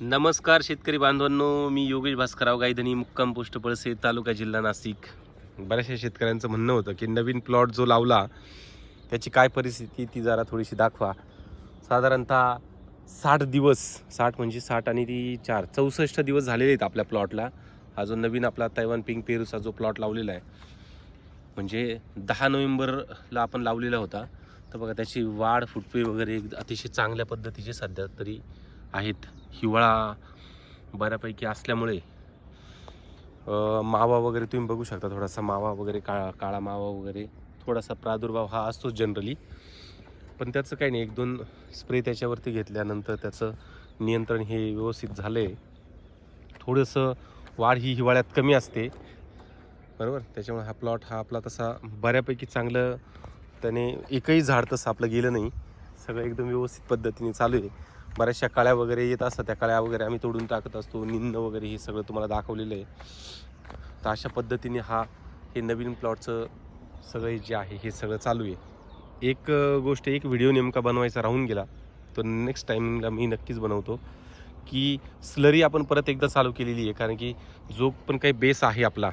नमस्कार शेतकरी बांधवांनो मी योगेश भास्करराव गायधनी मुक्काम पोस्ट पळसे तालुका जिल्हा नाशिक. बऱ्याचशा शेतकऱ्यांचं म्हणणं होतं की नवीन प्लॉट जो लावला त्याची काय परिस्थिती ती जरा थोडीशी दाखवा. साधारणतः साठ दिवस साठ म्हणजे साठ आणि ती चार चौसष्ट दिवस झालेले आहेत आपल्या प्लॉटला हा जो नवीन आपला तैवान पिंक पेरूचा जो प्लॉट लावलेला आहे म्हणजे दहा नोव्हेंबरला आपण लावलेला होता. तर बघा त्याची वाढ फुटवे वगैरे अतिशय चांगल्या पद्धतीचे सध्या तरी आहेत. हिवाळा बऱ्यापैकी असल्यामुळे मावा वगैरे तुम्ही बघू शकता थोडासा मावा वगैरे काळा काळा मावा वगैरे थोडासा प्रादुर्भाव हा असतोच जनरली पण त्याचं काही नाही एक दोन स्प्रे त्याच्यावरती घेतल्यानंतर त्याचं नियंत्रण हे व्यवस्थित झालं आहे थोडंसं वाढ ही हिवाळ्यात कमी असते. बरोबर? त्याच्यामुळे हा प्लॉट हा आपला तसा बऱ्यापैकी चांगलं त्याने एकही झाड तसं आपलं गेलं नाही. सगळं एकदम व्यवस्थित पद्धतीने चालू आहे. बऱ्याचशा कळ्या वगैरे येत असतात. त्या कळ्या वगैरे आम्ही तोडून टाकत असतो. निंद वगैरे हे सगळं तुम्हाला दाखवलेलं आहे. तर अशा पद्धतीने हा हे नवीन प्लॉटचं सगळं जे आहे हे सगळं चालू आहे. एक गोष्ट एक व्हिडिओ नेमका बनवायचा राहून गेला. तो नेक्स्ट टायमिंगला मी नक्कीच बनवतो. की स्लरी आपण परत एकदा चालू केलेली आहे. कारण की जो पण काही बेस आहे आपला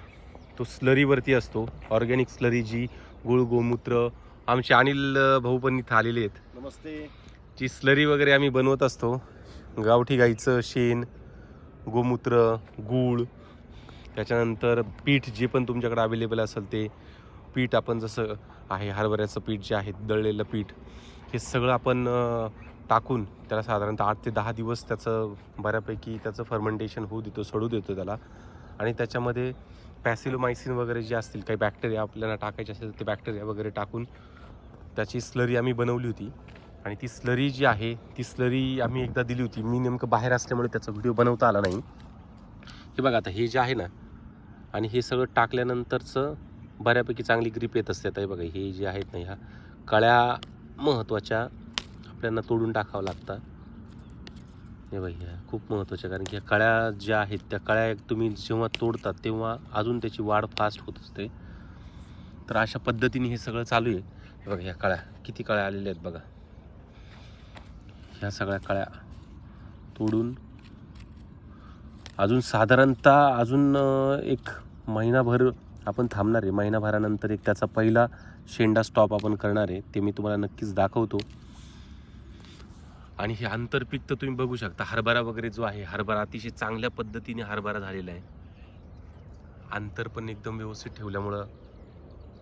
तो स्लरीवरती असतो. ऑर्गॅनिक स्लरी जी गुळ गोमूत्र आमचे अनिल भाऊ पण इथं आलेले आहेत. नमस्ते. जी स्लरी वगैरे आम्ही बनवत असतो गावठी गाईचं शेण गोमूत्र गूळ त्याच्यानंतर पीठ जे पण तुमच्याकडे अवेलेबल असेल ते पीठ आपण जसं आहे हरभऱ्याचं पीठ जे आहे दळलेलं पीठ हे सगळं आपण टाकून त्याला साधारणतः आठ ते दहा दिवस त्याचं बऱ्यापैकी त्याचं फर्मेंटेशन होऊ देतो सोडू देतो त्याला. आणि त्याच्यामध्ये पॅसिलोमायसिन वगैरे जे असतील काही बॅक्टेरिया आपल्याला टाकायचे असेल ते बॅक्टेरिया वगैरे टाकून त्याची स्लरी आम्ही बनवली होती. आणि ती स्लरी जी आहे ती स्लरी आम्ही एकदा दिली होती. मी नेमकं बाहेर असल्यामुळे त्याचा व्हिडिओ बनवता आला नाही. हे बघा आता हे जे आहे ना आणि हे सगळं टाकल्यानंतरचं बऱ्यापैकी चांगली ग्रीप येत असते. आता हे बघा हे जे आहेत ना ह्या कळ्या महत्त्वाच्या आपल्याला तोडून टाकावं लागतात हे बघा ह्या खूप महत्त्वाच्या कारण की ह्या कळ्या ज्या आहेत त्या कळ्या तुम्ही जेव्हा तोडतात तेव्हा अजून त्याची वाढ फास्ट होत असते. तर अशा पद्धतीने हे सगळं चालू आहे. हे बघा ह्या कळ्या किती कळ्या आलेल्या आहेत बघा. ह्या सगळ्या कळ्या तोडून. अजून साधारणतः अजून एक महिनाभर आपण थांबणार आहे. महिनाभरानंतर एक त्याचा पहिला शेंडा स्टॉप आपण करणार आहे. ते मी तुम्हाला नक्कीच दाखवतो. आणि हे आंतरपीक तर तुम्ही बघू शकता. हरभरा वगैरे जो आहे हरभरा अतिशय चांगल्या पद्धतीने हरभरा झालेला आहे. अंतर पण एकदम व्यवस्थित ठेवल्यामुळं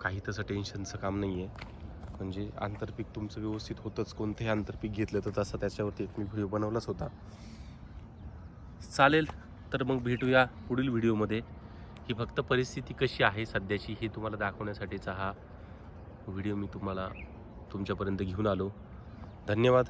काही तसं टेन्शनचं काम नाही आहे म्हणजे आंतरपीक तुमचं व्यवस्थित होतंच. कोणतंही आंतरपीक घेतलं तर तसा त्याच्यावरती एक मी व्हिडिओ बनवलाच होता. चालेल तर मग भेटूया पुढील व्हिडिओमध्ये. ही फक्त परिस्थिती कशी आहे सध्याची हे तुम्हाला दाखवण्यासाठीचा हा व्हिडिओ मी तुम्हाला तुमच्यापर्यंत घेऊन आलो. धन्यवाद.